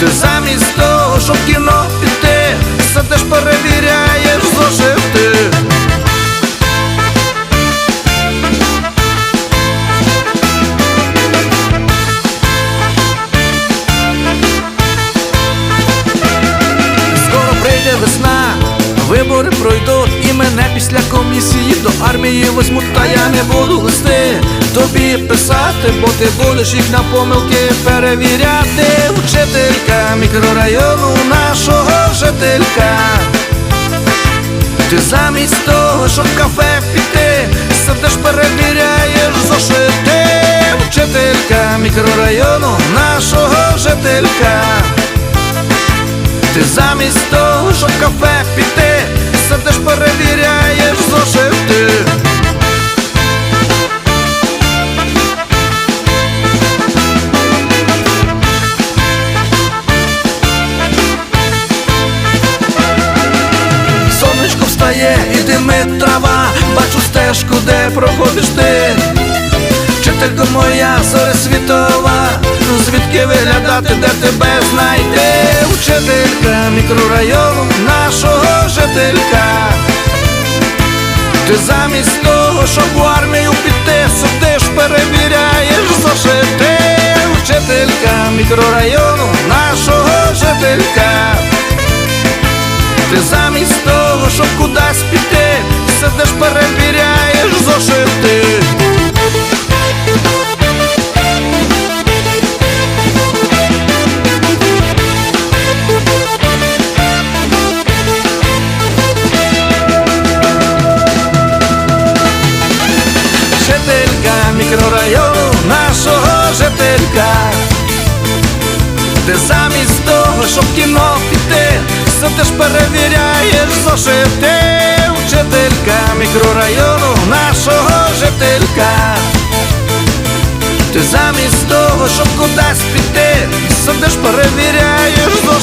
Ти замість того, щоб кіно піти, сидиш перевіряєш зошити. Скоро прийде весна, вибори пройдуть і мене після комісії до армії возьмуть, та я не буду листи тобі писати, бо ти будеш їх на помилки перевіряти. Вчителька мікрорайону нашого жителька. Ти замість того, щоб кафе піти, сидиш перевіряєш зошити. Вчителька мікрорайону нашого жителька. Ти замість того, щоб кафе піти, сидиш перевіряєш зошити. Сонечко і димить трава, бачу стежку, де проходиш ти. Вчителько моя зоря світова, ну звідки виглядати, де тебе знайти? Вчителька мікрорайону нашого жителька. Ти замість того, щоб в армію піти, сидиш, перевіряєш зошити. Вчителька мікрорайону нашого жителька. Ти замість того, щоб кудись піти, сидиш, перевіряєш зошити. Жителька мікрорайону нашого жителька. Ти замість того, щоб в кіно піти, все ти ж перевіряєш зошити. Вчителька мікрорайону нашого жителька. Ти замість того, щоб кудись піти, все ти ж перевіряєш зошити.